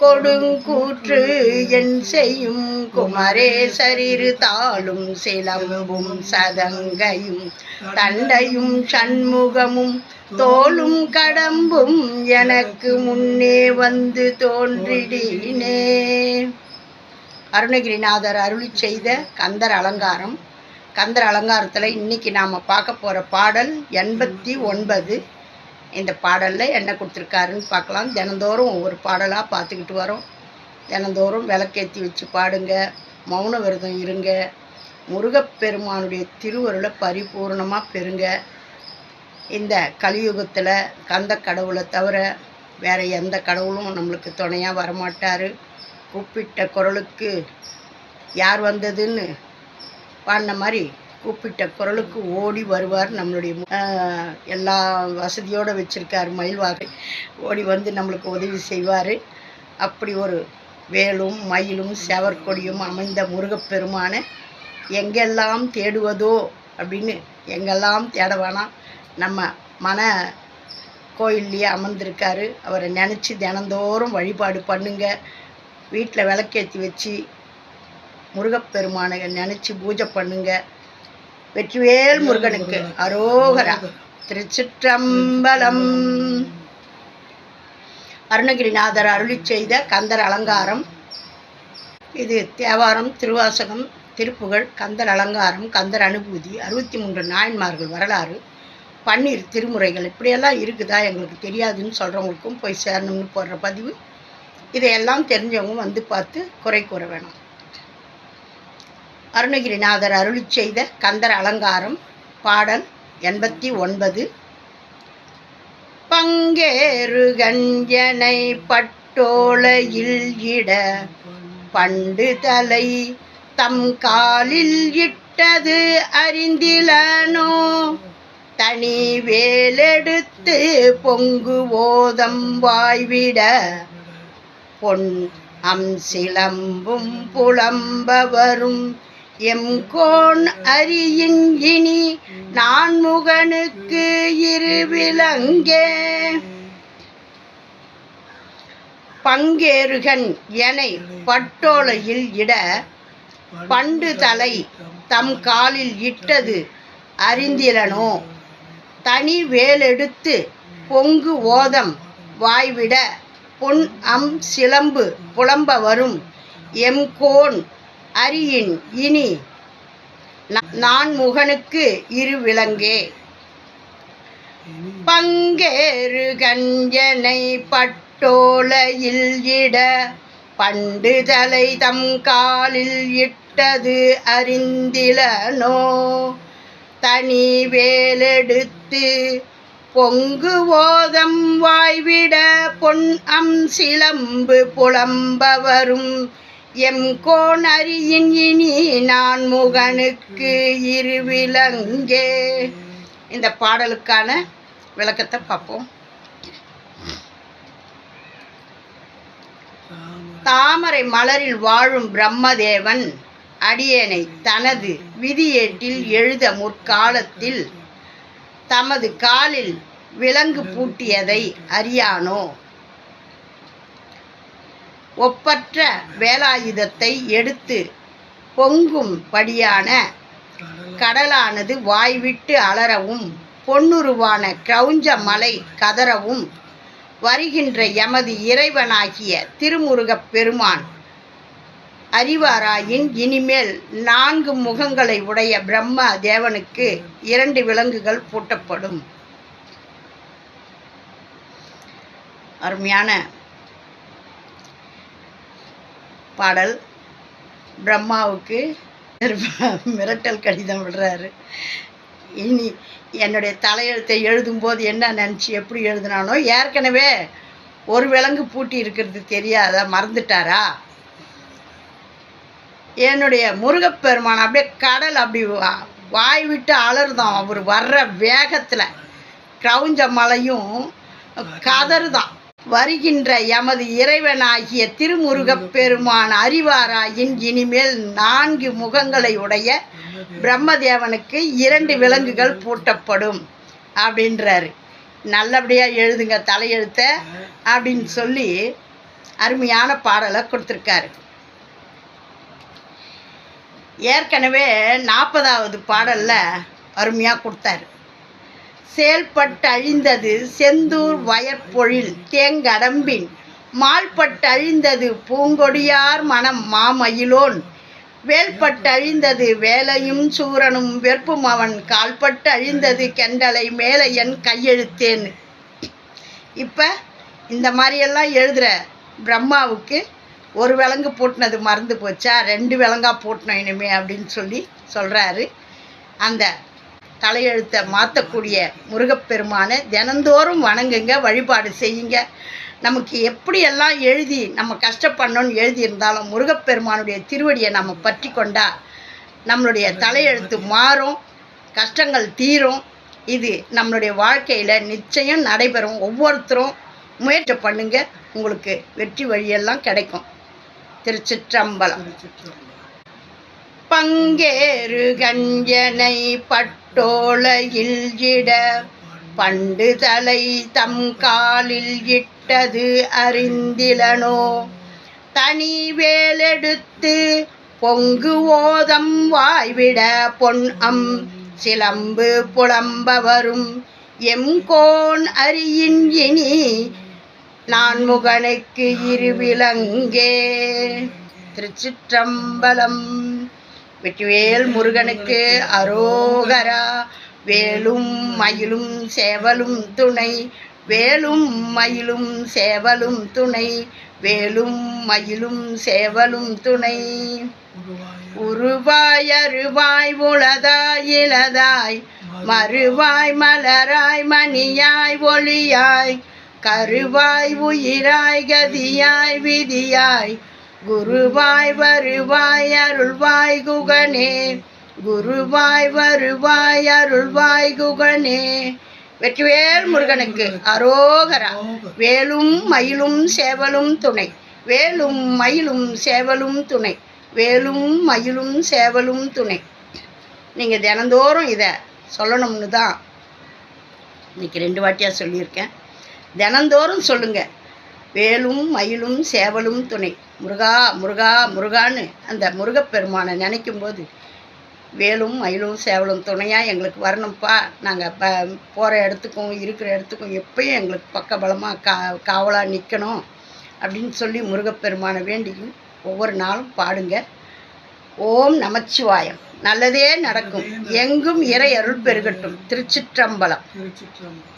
கொடுங்கூற்று என் செய்யும் குமரேசரிரு தாளும் சிலம்பும் சதங்கையும் தண்டையும் சண்முகமும் தோளும் கடம்பும் எனக்கு முன்னே வந்து தோன்றிடினே. அருணகிரிநாதர் அருளி செய்த கந்தர் அலங்காரம். கந்தர் அலங்காரத்தில் இன்னைக்கு நாம் பார்க்க போகிற பாடல் எண்பத்தி ஒன்பது. இந்த பாடலில் என்ன கொடுத்துருக்காருன்னு பார்க்கலாம். தினந்தோறும் ஒவ்வொரு பாடலாக பார்த்துக்கிட்டு வரோம். தினந்தோறும் விளக்கேற்றி வச்சு பாடுங்க. மௌன விரதம் இருங்க. முருகப்பெருமானுடைய திருவருளை பரிபூர்ணமாக பெறுங்க. இந்த கலியுகத்தில் கந்த கடவுளை தவிர வேறு எந்த கடவுளும் நம்மளுக்கு துணையாக வரமாட்டார். கூப்பிட்ட குரலுக்கு யார் வந்ததுன்னு பாடின மாதிரி கூப்பிட்ட குரலுக்கு ஓடி வருவார் நம்மளுடைய எல்லா வசதியோடு வச்சுருக்கார் மயில்வாகை. ஓடி வந்து நம்மளுக்கு உதவி செய்வார். அப்படி ஒரு வேலும் மயிலும் செவற்கொடியும் அமைந்த முருகப்பெருமானை எங்கெல்லாம் தேடுவதோ அப்படின்னு எங்கெல்லாம் தேட வேணாம் நம்ம மன கோயில்லையே அமர்ந்திருக்காரு. அவரை நினச்சி தினந்தோறும் வழிபாடு பண்ணுங்க. வீட்டில் விளக்கேற்றி வச்சு முருகப்பெருமானை நினச்சி பூஜை பண்ணுங்கள் வெற்றிவேல் முருகனுக்கு அரோகரா. திருச்சிற்றம்பலம். அருணகிரிநாதர் அருளி செய்த கந்தர் அலங்காரம். இது தேவாரம் திருவாசகம் திருப்புகழ் கந்தர் அலங்காரம் கந்தர் அனுபூதி அறுபத்தி மூன்று நாயன்மார்கள் வரலாறு பன்னீர் திருமுறைகள். இப்படியெல்லாம் இருக்குதா எங்களுக்கு தெரியாதுன்னு சொல்கிறவங்களுக்கும் போய் சேரணும்னு போடுற பதிவு. இதையெல்லாம் தெரிஞ்சவங்க வந்து பார்த்து குறை கூற வேணும். அருணகிரிநாதர் அருளி செய்த கந்தர் அலங்காரம் பாடல் எண்பத்தி ஒன்பது. பங்கேறு கஞ்சனை பட்டோலையில் இட பண்டு தலை தம் காலில் இட்டது அறிந்திலனோ? தனி வேலெடுத்து பொங்கு ஓதம் வாய்விட பொன் அம் சிலம்பும் புலம்ப வரும் எம் கோன் அரியின் இனி நான் முகனுக்கு இருவிலங்கே பங்கேறுகன் எனை பட்டோலையில் இட பண்டு தலை தம் காலில் இட்டது அறிந்திலனோ? தனி வேலெடுத்து பொங்கு ஓதம் வாய்விட பொன் அம் சிலம்பு புலம்ப வரும் எம் கோன் அரியின் இனி நான் முகனுக்கு இரு விலங்கே பங்கேறு கஞ்சனை பட்டோலையில் இட பண்டு தலை தம் காலில் இட்டது அறிந்திலனோ? தனி வேலெடுத்து பொங்கு ஓதம் வாய்விட பொன் அம் சிலம்பு புலம்பவரும் எம் கோணரியின் இனி நான் முகனுக்கு இருவிலங்கே. இந்த பாடலுக்கான விளக்கத்தை பார்ப்போம். தாமரை மலரில் வாழும் பிரம்மதேவன் அடியேனை தனது விதியேட்டில் எழுத முற்காலத்தில் தமது காலில் விலங்கு பூட்டியதை அறியானோ? ஒப்பற்ற வேலாயுதத்தை எடுத்து பொங்கும் படியான கடலானது வாய்விட்டு அலறவும் பொன்னுருவான கிரௌஞ்ச மலை கதறவும் வருகின்ற எமது இறைவனாகிய திருமுருகப் பெருமான் அறிவாராயின் இனிமேல் நான்கு முகங்களை உடைய பிரம்ம தேவனுக்கு இரண்டு விலங்குகள் பூட்டப்படும். அருமையான பாடல் பிரம்மாவுக்கு மிரட்டல் கடிதம் விடுறாரு. இனி என்னுடைய தலையெழுத்தை எழுதும்போது என்ன நினச்சி எப்படி எழுதினானோ ஏற்கனவே ஒரு விலங்கு பூட்டி இருக்கிறது தெரியாதா? மறந்துட்டாரா? என்னுடைய முருகப்பெருமான் அப்படியே கடல் அப்படி வா- வாய் விட்டு அலறுதான் அவர் வர்ற வேகத்தில். கிரௌஞ்ச மலையும் கதறுதான். வருகின்ற எமது இறைவனாகிய திருமுருகப் பெருமான் அறிவாராயின் இனிமேல் நான்கு முகங்களை உடைய பிரம்மதேவனுக்கு இரண்டு விலங்குகள் பூட்டப்படும் அப்படின்றாரு. நல்லபடியாக எழுதுங்க தலையெழுத்த அப்படின்னு சொல்லி அருமையான பாடலை கொடுத்துருக்காரு. ஏற்கனவே நாற்பதாவது பாடலில் அருமையாக கொடுத்தாரு. செயல்பட்டழிந்தது செந்தூர் வயற்பொழில் தேங்கடம்பின். மால்பட்டழிந்தது பூங்கொடியார் மனம் மாமயிலோன். வேல்பட்டழிந்தது வேலையும் சூரனும் வெறுப்பும் அவன் கால்பட்டு அழிந்தது கெண்டலை மேலே என் கையெழுத்தேன். இப்போ இந்த மாதிரியெல்லாம் எழுதுகிற பிரம்மாவுக்கு ஒரு விலங்கு பூட்டினது மறந்து போச்சா? ரெண்டு விலங்கா பூட்டினோம் இனிமே அப்படின்னு சொல்லி சொல்கிறாரு அந்த தலையெழுத்தை மாற்றக்கூடிய முருகப்பெருமானை தினந்தோறும் வணங்குங்க வழிபாடு செய்யுங்க. நமக்கு எப்படியெல்லாம் எழுதி நம்ம கஷ்டப்படணும்னு எழுதியிருந்தாலும் முருகப்பெருமானுடைய திருவடியை நம்ம பற்றி கொண்டா நம்மளுடைய தலையெழுத்து மாறும் கஷ்டங்கள் தீரும். இது நம்மளுடைய வாழ்க்கையில் நிச்சயம் நடைபெறும். ஒவ்வொருத்தரும் முயற்சி பண்ணுங்க. உங்களுக்கு வெற்றி வழியெல்லாம் கிடைக்கும். திருச்சிற்றம்பலம். பங்கேறு கஞ்சனை பட்டோலையில் ஜிட பண்டு தலை தம் காலில் இட்டது அறிந்திலனோ? தனி வேலெடுத்து பொங்கு ஓதம் வாய்விட பொன் அம் சிலம்பு புலம்பவரும். எம்கோன் அரியின் இனி நான் முகனுக்கு இருவிலங்கே. திருச்சிற்றம்பலம் வெற்றிவேல் முருகனுக்கு அரோகரா. வேலும் மயிலும் சேவலும் துணை. வேலும் மயிலும் சேவலும் துணை. வேலும் மயிலும் சேவலும் துணை. உருவாய் அருவாய் உளதாய் இளதாய். மறுவாய் மலராய் மணியாய் ஒளியாய். கருவாய் உயிராய் கதியாய் விதியாய். குருவாய் வருவாய் அருள்வாய் குகனே. குருவாய் வருவாய் அருள்வாய் குகனே. வெற்றிவேல் முருகனுக்கு அரோகரா. வேலும் மயிலும் சேவலும் துணை. வேலும் மயிலும் சேவலும் துணை. வேலும் மயிலும் சேவலும் துணை. நீங்கள் தினந்தோறும் இதை சொல்லணும்னு தான் இன்னைக்கு ரெண்டு வாட்டியாக சொல்லியிருக்கேன். தினந்தோறும் சொல்லுங்கள் வேலும் மயிலும் சேவலும் துணை. முருகா முருகா முருகான்னு அந்த முருகப்பெருமானை நினைக்கும் போது வேலும் மயிலும் சேவலும் துணையாக எங்களுக்கு வரணும்ப்பா நாங்கள் ப போகிற இடத்துக்கும் இருக்கிற இடத்துக்கும் எப்பயும் எங்களுக்கு பக்கபலமாக கா காவலாக நிற்கணும் அப்படின்னு சொல்லி முருகப்பெருமானை வேண்டியும் ஒவ்வொரு நாளும் பாடுங்க. ஓம் நமச்சிவாயம். நல்லதே நடக்கும். எங்கும் இறை அருள் பெருகட்டும். திருச்சிற்றம்பலம். திருச்சிற்றம்பலம்.